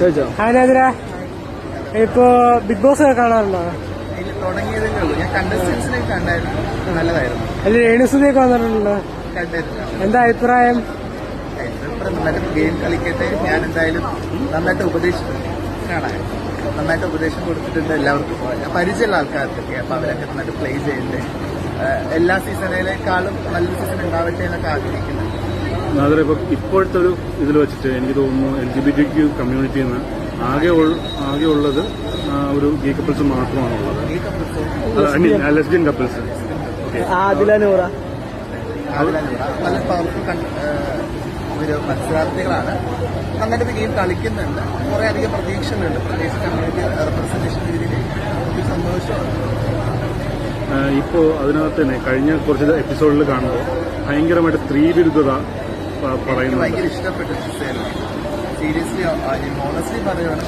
അതിനെതിരെ ഇപ്പോ big boss ഒക്കെ കാണാറുണ്ടോ? ഇല്ല, തുടങ്ങിയതേ ഉള്ളൂ. ഞാൻ കണ്ടസ്റ്റൻസിനെ കണ്ടായിരുന്നു. നല്ലതായിരുന്നു. അതിൽ രേണുസുതിയൊക്കെ വന്നിട്ടുണ്ടോ? കണ്ടായിരുന്നു എന്താ അഭിപ്രായം? നന്നായിട്ട് ഗെയിം കളിക്കട്ടെ. ഞാൻ എന്തായാലും നന്നായിട്ട് ഉപദേശിച്ചു. കാണാൻ നന്നായിട്ട് ഉപദേശം കൊടുത്തിട്ടുണ്ട് എല്ലാവർക്കും. ഞാൻ പരിചയമുള്ള ആൾക്കാർക്കൊക്കെ. അപ്പൊ അവരൊക്കെ നന്നായിട്ട് പ്ലേ ചെയ്യട്ടെ. ഏഹ് എല്ലാ സീസണിലേക്കാളും നല്ല സീസൺ ഉണ്ടാവട്ടെ എന്നൊക്കെ ആഗ്രഹിക്കുന്നു. നാദറെ ഇപ്പം ഇപ്പോഴത്തെ ഒരു ഇതിൽ വെച്ചിട്ട് എനിക്ക് തോന്നുന്നു L G B T Q കമ്മ്യൂണിറ്റിയിൽ നിന്ന് ആകെ ആകെ ഉള്ളത് ഒരു ഗീ കപ്പിൾസ് മാത്രമാണുള്ളത്. ഐ മീൻ ലെസ്ബിയൻ കപ്പിൾസ് നല്ല പവർഫുൾ ഒരു മത്സരാർത്ഥികളാണ്. അങ്ങനത്തെ ഗെയിം കളിക്കുന്നുണ്ട്. കുറെ അധികം പ്രതീക്ഷകളുണ്ട്. പ്രത്യേകിച്ച് കമ്മ്യൂണിറ്റി റെപ്രസെന്റേഷൻ രീതിയിൽ സന്തോഷമാണ് ഇപ്പോൾ അതിനകത്ത് തന്നെ കഴിഞ്ഞ കുറച്ച് എപ്പിസോഡിൽ കാണുമ്പോൾ ഭയങ്കരമായിട്ട് എനിക്ക് പറയുന്നുണ്ട് ഭയങ്കര ഇഷ്ടപ്പെട്ട സീരിയസ്ലി ഓണസ്റ്റ്ലി പറയുകയാണ്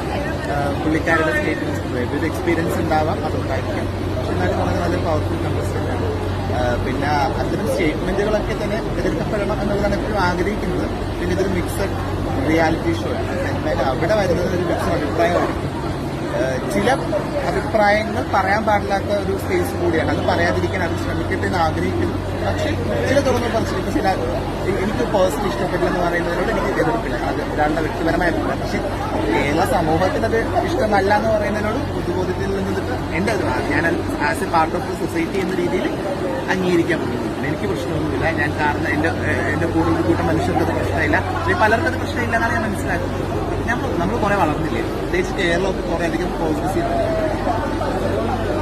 പുള്ളിക്കാരുടെ സ്റ്റേറ്റ്മെന്റ് ഒരു എക്സ്പീരിയൻസ് ഉണ്ടാവാം അതുകൊണ്ടായിരിക്കും പക്ഷെ എന്നാലും വളരെ നല്ല പവർഫുൾ കണ്ടസ്റ്റന്റ് ആണ്. ആ, പിന്നെ അത്തരം സ്റ്റേറ്റ്മെന്റുകളൊക്കെ തന്നെ എതിർക്കപ്പെടണം എന്നുള്ളതാണ് എപ്പോഴും ആഗ്രഹിക്കുന്നത്. പിന്നെ ഇതൊരു മിക്സഡ് റിയാലിറ്റി ഷോ ആണ്. എന്തായാലും അവിടെ വരുന്നത് ഒരു മിക്സഡ് അഭിപ്രായമായിരിക്കും. ചില അഭിപ്രായങ്ങൾ പറയാൻ പാടില്ലാത്ത ഒരു സ്പേസ് കൂടിയാണ്. അത് പറയാതിരിക്കാൻ അത് ശ്രമിക്കട്ടെ എന്ന് ആഗ്രഹിക്കുന്നു. പക്ഷേ ചില തുറന്നു പറച്ചിൽ ചില എനിക്ക് പേഴ്സണൽ ഇഷ്ടപ്പെട്ടില്ലെന്ന് പറയുന്നതിനോട് എനിക്ക് എതിർപ്പില്ല അത് ഒരാളുടെ വ്യക്തിപരമായ അഭിപ്രായം. പക്ഷേ കേരള സമൂഹത്തിന് അത് ഇഷ്ടമല്ല എന്ന് പറയുന്നതിനോട് പൊതുബോധത്തിൽ നിന്നിട്ട് അഭിപ്രായം ഞാൻ as a part of the society എന്ന രീതിയിൽ അംഗീകരിക്കാൻ പറ്റും എനിക്ക് പ്രശ്നമൊന്നുമില്ല. ഞാൻ കാരണം എന്റെ എന്റെ കൂടുതൽ കൂട്ടം മനുഷ്യർക്ക് അത് പ്രശ്നമില്ല. പലർക്കത് പലർക്കും അത് പ്രശ്നമില്ല എന്നാണ് ഞാൻ മനസ്സിലാക്കുന്നത്. ഞാൻ നമ്മൾ കുറെ വളർന്നില്ലേ? പ്രത്യേകിച്ച് കേരളമൊക്കെ കുറെ അധികം ചെയ്തിട്ടുണ്ട്.